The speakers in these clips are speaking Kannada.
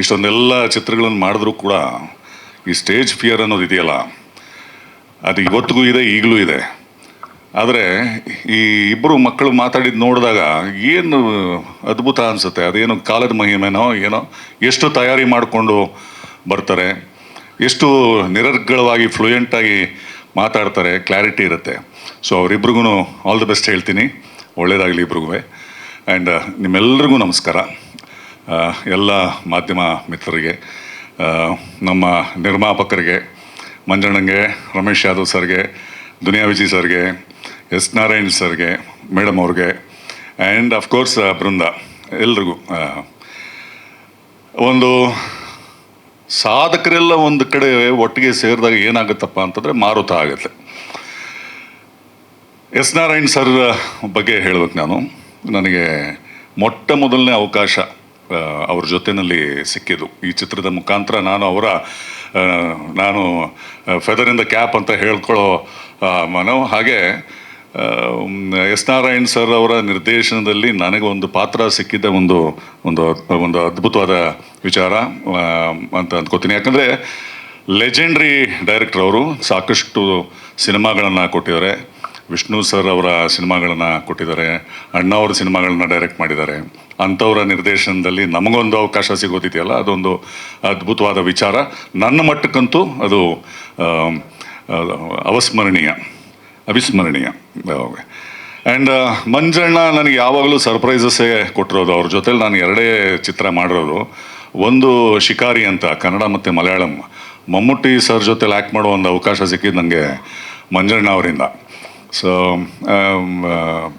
ಇಷ್ಟೊಂದೆಲ್ಲ ಚಿತ್ರಗಳನ್ನು ಮಾಡಿದ್ರೂ ಕೂಡ ಈ ಸ್ಟೇಜ್ ಫಿಯರ್ ಅನ್ನೋದು ಇದೆಯಲ್ಲ, ಅದು ಇವತ್ತಿಗೂ ಇದೆ, ಈಗಲೂ ಇದೆ. ಆದರೆ ಈ ಇಬ್ಬರು ಮಕ್ಕಳು ಮಾತಾಡಿದ್ದು ನೋಡಿದಾಗ ಏನು ಅದ್ಭುತ ಅನಿಸುತ್ತೆ? ಅದೇನು ಕಾಲದ ಮಹಿಮೆನೋ ಏನೋ? ಎಷ್ಟು ತಯಾರಿ ಮಾಡಿಕೊಂಡು ಬರ್ತಾರೆ? ಎಷ್ಟು ನಿರರ್ಗಳವಾಗಿ ಫ್ಲೂಯೆಂಟಾಗಿ ಮಾತಾಡ್ತಾರೆ? ಕ್ಲಾರಿಟಿ ಇರುತ್ತೆ. ಸೊ ಅವರಿಬ್ರಿಗೂ ಆಲ್ ದಿ ಬೆಸ್ಟ್ ಹೇಳ್ತೀನಿ. ಒಳ್ಳೆಯದಾಗಲಿ ಇಬ್ರಿಗೂ ಆ್ಯಂಡ್ ನಿಮ್ಮೆಲ್ರಿಗೂ ನಮಸ್ಕಾರ. ಎಲ್ಲ ಮಾಧ್ಯಮ ಮಿತ್ರರಿಗೆ ನಮ್ಮ ನಿರ್ಮಾಪಕರಿಗೆ, ಮಂಜಣ್ಣಂಗೆ, ರಮೇಶ್ ಯಾದವ್ ಸರ್ಗೆ, ದುನಿಯಾ ವಿಜಿ ಸರ್ಗೆ, ಎಸ್ ನಾರಾಯಣ್ ಸರ್ಗೆ, ಮೇಡಮ್ ಅವ್ರಿಗೆ ಆ್ಯಂಡ್ ಅಫ್ಕೋರ್ಸ್ ಬೃಂದ, ಎಲ್ರಿಗೂ ಒಂದು ಸಾಧಕರೆಲ್ಲ ಒಂದು ಕಡೆ ಒಟ್ಟಿಗೆ ಸೇರಿದಾಗ ಏನಾಗುತ್ತಪ್ಪ ಅಂತಂದರೆ ಮಾರುತ ಆಗುತ್ತೆ. ಎಸ್ ನಾರಾಯಣ್ ಸರ್ ಬಗ್ಗೆ ಹೇಳ್ಬೇಕು ನಾನು. ನನಗೆ ಮೊಟ್ಟ ಮೊದಲನೇ ಅವಕಾಶ ಅವ್ರ ಜೊತೆಯಲ್ಲಿ ಸಿಕ್ಕಿದ್ದು. ಈ ಚಿತ್ರದ ಮುಖಾಂತರ ನಾನು ಅವರ ನಾನು ಫೆದರ್ ಇನ್ ದ ಕ್ಯಾಪ್ ಅಂತ ಹೇಳ್ಕೊಳ್ಳೋ ಮನೋ. ಹಾಗೆ ಎಸ್ ನಾರಾಯಣ್ ಸರ್ ಅವರ ನಿರ್ದೇಶನದಲ್ಲಿ ನನಗೆ ಒಂದು ಪಾತ್ರ ಸಿಕ್ಕಿದ್ದ, ಒಂದು ಒಂದು ಒಂದು ಅದ್ಭುತವಾದ ವಿಚಾರ ಅಂತ ಅಂದ್ಕೋತೀನಿ ಯಾಕಂದರೆ ಲೆಜೆಂಡ್ರಿ ಡೈರೆಕ್ಟರ್ ಅವರು ಸಾಕಷ್ಟು ಸಿನಿಮಾಗಳನ್ನು ಕೊಟ್ಟಿದ್ದಾರೆ. ವಿಷ್ಣು ಸರ್ ಅವರ ಸಿನಿಮಾಗಳನ್ನು ಕೊಟ್ಟಿದ್ದಾರೆ ಅಣ್ಣ ಅವರ ಸಿನಿಮಾಗಳನ್ನ ಡೈರೆಕ್ಟ್ ಮಾಡಿದ್ದಾರೆ. ಅಂಥವರ ನಿರ್ದೇಶನದಲ್ಲಿ ನಮಗೊಂದು ಅವಕಾಶ ಸಿಗೋದಿದೆಯಲ್ಲ, ಅದೊಂದು ಅದ್ಭುತವಾದ ವಿಚಾರ. ನನ್ನ ಮಟ್ಟಕ್ಕಂತೂ ಅದು ಅವಸ್ಮರಣೀಯ, ಅವಿಸ್ಮರಣೀಯ. ಆ್ಯಂಡ್ ಮಂಜಣ್ಣ ನನಗೆ ಯಾವಾಗಲೂ ಸರ್ಪ್ರೈಸಸ್ಸೇ ಕೊಟ್ಟಿರೋದು. ಅವ್ರ ಜೊತೇಲಿ ನಾನು ಎರಡೇ ಚಿತ್ರ ಮಾಡಿರೋದು. ಒಂದು ಶಿಕಾರಿ ಅಂತ, ಕನ್ನಡ ಮತ್ತು ಮಲಯಾಳಂ. ಮಮ್ಮೂಟಿ ಸರ್ ಜೊತೆಲಿ ಆ್ಯಕ್ಟ್ ಮಾಡೋ ಒಂದು ಅವಕಾಶ ಸಿಕ್ಕಿದ್ದು ನನಗೆ ಮಂಜಣ್ಣ ಅವರಿಂದ. ಸೊ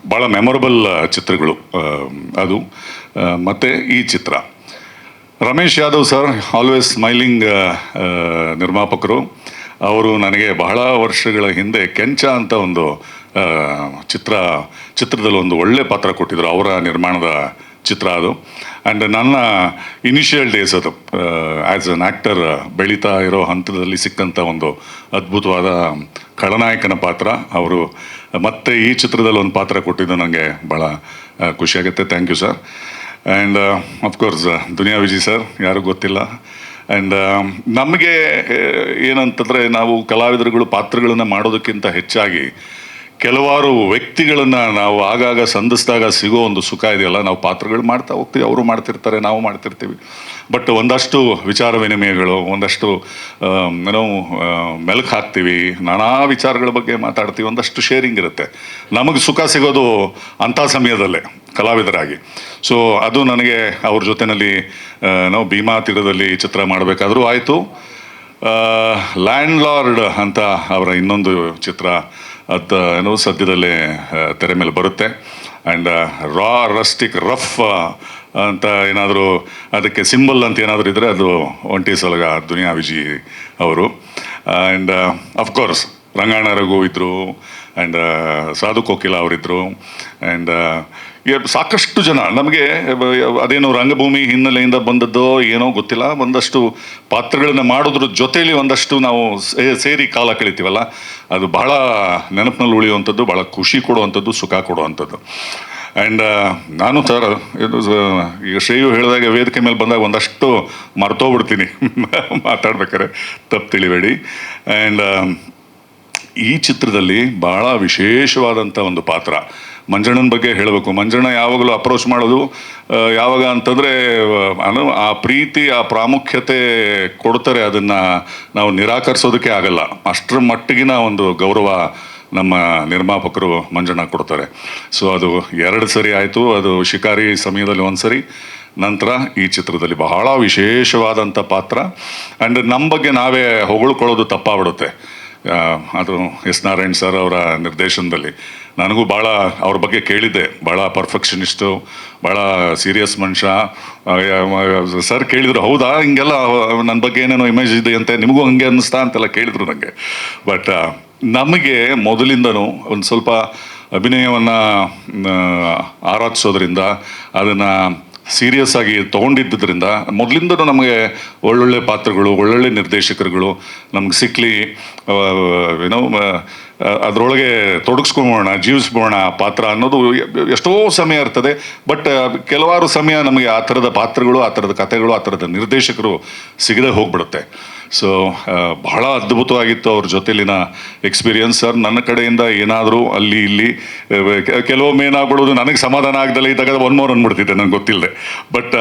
ಭಾಳ ಮೆಮೊರಬಲ್ ಚಿತ್ರಗಳು ಅದು. ಆ, ಮತ್ತು ಈ ಚಿತ್ರ. Ramesh Yadav sir always smiling ನಿರ್ಮಾಪಕರು. ಅವರು ನನಗೆ ಬಹಳ ವರ್ಷಗಳ ಹಿಂದೆ ಕೆಂಚ ಅಂತ ಒಂದು ಚಿತ್ರ ಚಿತ್ರದಲ್ಲಿ ಒಂದು ಒಳ್ಳೆ ಪಾತ್ರ ಕೊಟ್ಟಿದ್ದರು ಅವರ ನಿರ್ಮಾಣದ ಚಿತ್ರ ಅದು. ಆ್ಯಂಡ್ ನನ್ನ ಇನಿಷಿಯಲ್ ಡೇಸ್ ಅದು ಆ್ಯಸ್ ಅನ್ ಆ್ಯಕ್ಟರ್ ಬೆಳೀತಾ ಇರೋ ಹಂತದಲ್ಲಿ ಸಿಕ್ಕಂಥ ಒಂದು ಅದ್ಭುತವಾದ ಖಳನಾಯಕನ ಪಾತ್ರ. ಅವರು ಮತ್ತೆ ಈ ಚಿತ್ರದಲ್ಲಿ ಒಂದು ಪಾತ್ರ ಕೊಟ್ಟಿದ್ದು ನನಗೆ ಭಾಳ ಖುಷಿಯಾಗುತ್ತೆ thank you sir and of course Duniya Vijay sir ಯಾರಿಗೂ ಗೊತ್ತಿಲ್ಲ. ಆ್ಯಂಡ್ ನಮಗೆ ಏನಂತಂದರೆ ನಾವು ಕಲಾವಿದರುಗಳು ಪಾತ್ರಗಳನ್ನು ಮಾಡೋದಕ್ಕಿಂತ ಹೆಚ್ಚಾಗಿ ಕೆಲವಾರು ವ್ಯಕ್ತಿಗಳನ್ನು ನಾವು ಆಗಾಗ ಸಂಧಿಸಿದಾಗ ಸಿಗೋ ಒಂದು ಸುಖ ಇದೆಯಲ್ಲ, ನಾವು ಪಾತ್ರಗಳು ಮಾಡ್ತಾ ಹೋಗ್ತೀವಿ, ಅವರು ಮಾಡ್ತಿರ್ತಾರೆ, ನಾವು ಮಾಡ್ತಿರ್ತೀವಿ. ಬಟ್ ಒಂದಷ್ಟು ವಿಚಾರ ವಿನಿಮಯಗಳು, ಒಂದಷ್ಟು ಏನೋ ಮೆಲುಕು ಹಾಕ್ತೀವಿ, ನಾನಾ ವಿಚಾರಗಳ ಬಗ್ಗೆ ಮಾತಾಡ್ತೀವಿ, ಒಂದಷ್ಟು ಶೇರಿಂಗ್ ಇರುತ್ತೆ. ನಮಗೆ ಸುಖ ಸಿಗೋದು ಅಂಥ ಸಮಯದಲ್ಲೇ, ಕಲಾವಿದರಾಗಿ. ಸೊ ಅದು ನನಗೆ ಅವ್ರ ಜೊತೆಯಲ್ಲಿ ನಾವು ಭೀಮಾ ತೀರದಲ್ಲಿ ಚಿತ್ರ ಮಾಡಬೇಕಾದ್ರೂ ಆಯಿತು. ಲ್ಯಾಂಡ್ ಲಾರ್ಡ್ ಅಂತ ಅವರ ಇನ್ನೊಂದು ಚಿತ್ರ ಅದು ಏನೋ ಸದ್ಯದಲ್ಲೇ ತೆರೆ ಮೇಲೆ ಬರುತ್ತೆ. ಆ್ಯಂಡ್ ರಾ ರಸ್ಟಿಕ್ ರಫ್ ಅಂತ ಏನಾದರೂ ಅದಕ್ಕೆ ಸಿಂಬಲ್ ಅಂತ ಏನಾದರೂ ಇದ್ದರೆ ಅದು ಒಂಟಿ ಸಲಗ ದುನಿಯಾ ವಿಜಿ ಅವರು. ಆ್ಯಂಡ್ ಅಫ್ಕೋರ್ಸ್ ರಂಗಾಯಣ ರಘು ಇದ್ದರು ಆ್ಯಂಡ್ ಸಾಧು ಕೋಕಿಲ ಅವರಿದ್ದರು ಆ್ಯಂಡ್ ಸಾಕಷ್ಟು ಜನ, ನಮಗೆ, ಅದೇನು ರಂಗಭೂಮಿ ಹಿನ್ನೆಲೆಯಿಂದ ಬಂದದ್ದೋ ಏನೋ ಗೊತ್ತಿಲ್ಲ, ಒಂದಷ್ಟು ಪಾತ್ರಗಳನ್ನು ಮಾಡೋದ್ರ ಜೊತೆಯಲ್ಲಿ ಒಂದಷ್ಟು ನಾವು ಸೇರಿ ಕಾಲ ಕಳಿತೀವಲ್ಲ, ಅದು ಬಹಳ ನೆನಪಿನಲ್ಲಿ ಉಳಿಯುವಂಥದ್ದು ಭಾಳ ಖುಷಿ ಕೊಡುವಂಥದ್ದು, ಸುಖ ಕೊಡುವಂಥದ್ದು. ಆ್ಯಂಡ್ ನಾನು ಸರ್, ಇದು ಈಗ ಶ್ರೇಯು ಹೇಳಿದಾಗ ವೇದಿಕೆ ಮೇಲೆ ಬಂದಾಗ ಒಂದಷ್ಟು ಮರ್ತೋಗ್ಬಿಡ್ತೀನಿ. ಮಾತಾಡ್ಬೇಕಾರೆ ತಪ್ಪು ತಿಳಿಬೇಡಿ. ಆ್ಯಂಡ್ ಈ ಚಿತ್ರದಲ್ಲಿ ಬಹಳ ವಿಶೇಷವಾದಂಥ ಒಂದು ಪಾತ್ರ. ಮಂಜಣ್ಣನ ಬಗ್ಗೆ ಹೇಳಬೇಕು. ಮಂಜಣ್ಣ ಯಾವಾಗಲೂ ಅಪ್ರೋಚ್ ಮಾಡೋದು ಯಾವಾಗ ಅಂತಂದರೆ, ಅನು, ಆ ಪ್ರೀತಿ, ಆ ಪ್ರಾಮುಖ್ಯತೆ ಕೊಡ್ತಾರೆ ಅದನ್ನು ನಾವು ನಿರಾಕರಿಸೋದಕ್ಕೆ ಆಗಲ್ಲ. ಅಷ್ಟರ ಮಟ್ಟಿಗಿನ ಒಂದು ಗೌರವ ನಮ್ಮ ನಿರ್ಮಾಪಕರು ಮಂಜಣ್ಣ ಕೊಡ್ತಾರೆ. ಸೊ ಅದು ಎರಡು ಸರಿ ಆಯಿತು. ಅದು ಶಿಕಾರಿ ಸಮಯದಲ್ಲಿ ಒಂದು ಸರಿ. ನಂತರ ಈ ಚಿತ್ರದಲ್ಲಿ ಬಹಳ ವಿಶೇಷವಾದಂಥ ಪಾತ್ರ. ಆ್ಯಂಡ್ ನಮ್ಮ ಬಗ್ಗೆ ನಾವೇ ಹೊಗಳ್ಕೊಳ್ಳೋದು ತಪ್ಪಾಗ್ಬಿಡುತ್ತೆ. ಅದು ಎಸ್ ನಾರಾಯಣ್ ಸರ್ ಅವರ ನಿರ್ದೇಶನದಲ್ಲಿ ನನಗೂ ಭಾಳ ಅವ್ರ ಬಗ್ಗೆ ಕೇಳಿದ್ದೆ. ಭಾಳ ಪರ್ಫೆಕ್ಷನಿಸ್ಟು ಭಾಳ ಸೀರಿಯಸ್ ಮನುಷ್ಯ. ಸರ್ ಕೇಳಿದರು, ಹೌದಾ? ಹಿಂಗೆಲ್ಲ ನನ್ನ ಬಗ್ಗೆ ಏನೇನೋ ಇಮೇಜ್ ಇದೆ ಅಂತೆ? ನಿಮಗೂ ಹಂಗೆ ಅನ್ನಿಸ್ತಾ? ಅಂತೆಲ್ಲ ಕೇಳಿದರು ನನಗೆ ಬಟ್ ನಮಗೆ ಮೊದಲಿಂದನೂ ಒಂದು ಸ್ವಲ್ಪ ಅಭಿನಯವನ್ನು ಆರಾಧಿಸೋದ್ರಿಂದ ಅದನ್ನು ಸೀರಿಯಸ್ ಆಗಿ ತೊಗೊಂಡಿದ್ದರಿಂದ ಮೊದಲಿಂದಲೂ ನಮಗೆ ಒಳ್ಳೊಳ್ಳೆ ಪಾತ್ರಗಳು, ಒಳ್ಳೊಳ್ಳೆ ನಿರ್ದೇಶಕರುಗಳು ನಮ್ಗೆ ಸಿಕ್ಕಲಿ ಏನೋ ಅದರೊಳಗೆ ತೊಡಗಿಸ್ಕೊಂಬೋಣ ಜೀವಿಸ್ಬೋಣ ಪಾತ್ರ ಅನ್ನೋದು ಎಷ್ಟೋ ಸಮಯ ಇರ್ತದೆ. ಬಟ್ ಕೆಲವಾರು ಸಮಯ ನಮಗೆ ಆ ಥರದ ಪಾತ್ರಗಳು, ಆ ಥರದ ಕಥೆಗಳು, ಆ ಥರದ ನಿರ್ದೇಶಕರು ಸಿಗದೆ ಹೋಗ್ಬಿಡುತ್ತೆ. ಸೊ ಬಹಳ ಅದ್ಭುತವಾಗಿತ್ತು ಅವ್ರ ಜೊತೆಲಿನ ಎಕ್ಸ್ಪೀರಿಯನ್ಸ್ ಸರ್ ನನ್ನ ಕಡೆಯಿಂದ ಏನಾದರೂ ಅಲ್ಲಿ ಇಲ್ಲಿ ಕೆಲವೊಮ್ಮೆ ಏನಾಗ್ಬಿಡೋದು ನನಗೆ ಸಮಾಧಾನ ಆಗದಲ್ಲ ಇದ್ದಾಗ ಒನ್ ಮೋರ್ ಅಂದ್ಬಿಡ್ತಿದ್ದೆ ನಂಗೆ ಗೊತ್ತಿಲ್ಲದೆ ಬಟ್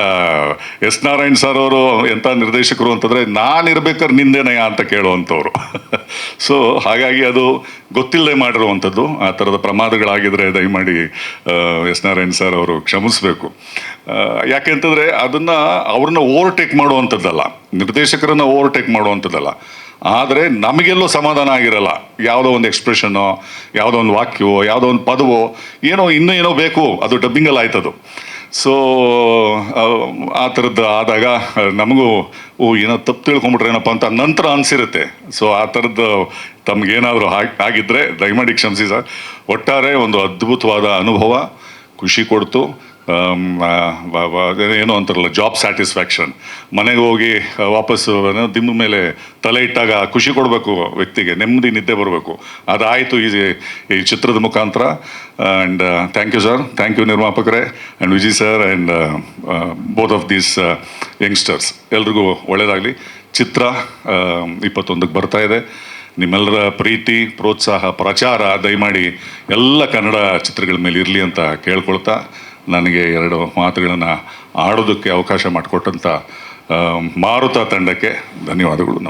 ಎಸ್ ನಾರಾಯಣ್ ಸರ್ ಅವರು ಎಂಥ ನಿರ್ದೇಶಕರು ಅಂತಂದರೆ ನಾನು ಇರ್ಬೇಕಾದ್ರೆ ನಿಂದೇನಯ್ಯ ಅಂತ ಕೇಳುವಂಥವ್ರು ಸೊ ಹಾಗಾಗಿ ಅದು ಗೊತ್ತಿಲ್ಲದೆ ಮಾಡಿರುವಂಥದ್ದು ಆ ಥರದ ಪ್ರಮಾದಗಳಾಗಿದ್ದರೆ ದಯಮಾಡಿ ಎಸ್ ನಾರಾಯಣ್ ಸರ್ ಅವರು ಕ್ಷಮಿಸಬೇಕು. ಯಾಕೆಂತಂದರೆ ಅದನ್ನು ಅವ್ರನ್ನ ಓವರ್ಟೇಕ್ ಮಾಡುವಂಥದ್ದಲ್ಲ ನಿರ್ದೇಶಕರನ್ನ ಓವರ್ಟೇಕ್ ಮಾಡುವಂಥದ್ದಲ್ಲ. ಆದರೆ ನಮಗೆಲ್ಲೋ ಸಮಾಧಾನ ಆಗಿರಲ್ಲ. ಯಾವುದೋ ಒಂದು ಎಕ್ಸ್ಪ್ರೆಷನ್ನೋ ಯಾವುದೋ ಒಂದು ವಾಕ್ಯವೋ, ಯಾವುದೋ ಒಂದು ಪದವೋ, ಏನೋ ಇನ್ನೂ ಏನೋ ಬೇಕು, ಅದು ಡಬ್ಬಿಂಗಲ್ಲಿ ಆಯ್ತದು. ಸೊ ಆ ಥರದ್ದು ಆದಾಗ ನಮಗೂ, ಓ, ಏನೋ ತಪ್ಪು ತಿಳ್ಕೊಂಬಿಟ್ರೇನಪ್ಪ ಅಂತ ನಂತರ ಅನಿಸಿರುತ್ತೆ. ಸೊ ಆ ಥರದ್ದು ತಮಗೇನಾದರೂ ಆಗಿದ್ದರೆ ದಯಮಾಡಿ ಕ್ಷಮಿಸಿ ಸರ್. ಒಟ್ಟಾರೆ ಒಂದು ಅದ್ಭುತವಾದ ಅನುಭವ, ಖುಷಿ ಕೊಡ್ತು. ಏನೋ ಅಂತಾರಲ್ಲ ಜಾಬ್ ಸ್ಯಾಟಿಸ್ಫ್ಯಾಕ್ಷನ್ ಮನೆಗೆ ಹೋಗಿ ವಾಪಸ್ಸು ಏನೋ ಮೇಲೆ ತಲೆ ಇಟ್ಟಾಗ ಖುಷಿ ಕೊಡಬೇಕು ವ್ಯಕ್ತಿಗೆ, ನೆಮ್ಮದಿ ನಿದ್ದೆ ಬರಬೇಕು. ಅದಾಯಿತು ಈ ಈ ಚಿತ್ರದ ಮುಖಾಂತರ. And thank you sir thank you ನಿರ್ಮಾಪಕರೇ. And Vijay sir and both of these youngsters ಎಲ್ರಿಗೂ ಒಳ್ಳೆಯದಾಗಲಿ ಚಿತ್ರ ಇಪ್ಪತ್ತೊಂದಕ್ಕೆ ಬರ್ತಾ ಇದೆ. ನಿಮ್ಮೆಲ್ಲರ ಪ್ರೀತಿ, ಪ್ರೋತ್ಸಾಹ, ಪ್ರಚಾರ, ದಯಮಾಡಿ ಎಲ್ಲ ಕನ್ನಡ ಚಿತ್ರಗಳ ಮೇಲೆ ಇರಲಿ ಅಂತ ಕೇಳ್ಕೊಳ್ತಾ ನನಗೆ ಎರಡು ಮಾತುಗಳನ್ನು ಆಡೋದಕ್ಕೆ ಅವಕಾಶ ಮಾಡಿಕೊಟ್ಟಂಥ ಮಾರುತ ತಂಡಕ್ಕೆ ಧನ್ಯವಾದಗಳು.